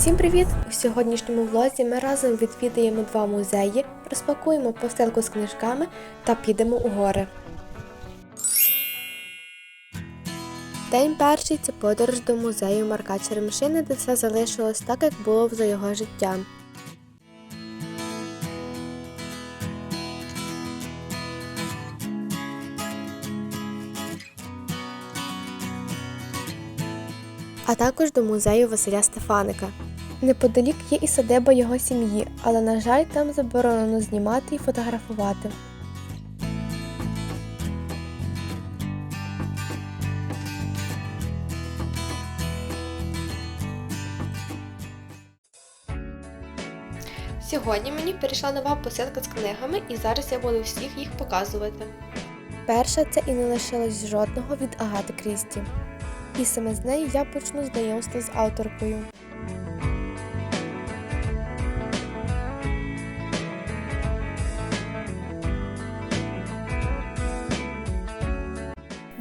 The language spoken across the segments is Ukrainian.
Всім привіт! У сьогоднішньому влозі ми разом відвідаємо два музеї, розпакуємо посилку з книжками та підемо у гори. День перший це подорож до музею Марка Черемшини, де все залишилось так, як було за його життя. а також до музею Василя Стефаника. Неподалік є і садиба його сім'ї, але, на жаль, там заборонено знімати і фотографувати. Сьогодні мені прийшла нова посилка з книгами, і зараз я буду всіх їх показувати. Перша це і не лишилось жодного від Агати Крісті. І саме з неї я почну знайомство з авторкою.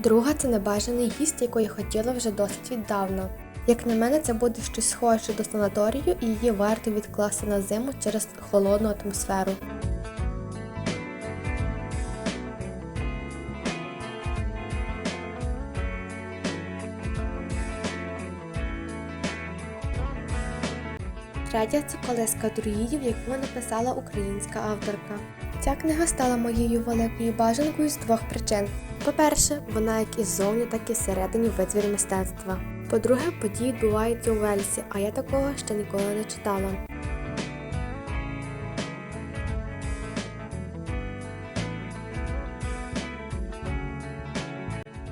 Друга це небажаний гість, якого я хотіла вже досить віддавна. Як на мене, це буде щось схоже до санаторію, і її варто відкласти на зиму через холодну атмосферу. Третя це колеска друїдів, яку написала українська авторка. Ця книга стала моєю великою бажанкою з двох причин. По-перше, вона як і ззовні, так і всередині витвір мистецтва. По-друге, події відбуваються у Вельсі, а я такого ще ніколи не читала.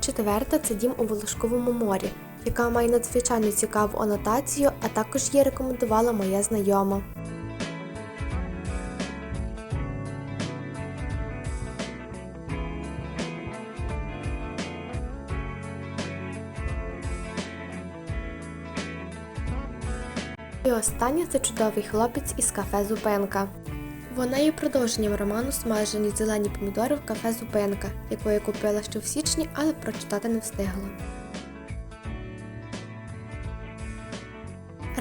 Четверта це дім у Волошковому морі, яка має надзвичайно цікаву анотацію, а також її рекомендувала моя знайома. І останнє це чудовий хлопець із кафе Зупинка. Вона є продовженням роману Смажені зелені помідори в кафе Зупинка, яку я купила ще в січні, але прочитати не встигла.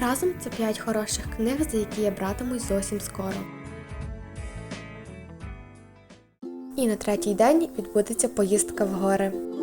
Разом це 5 хороших книг, за які я братимусь зовсім скоро. І на третій день відбудеться поїздка в гори.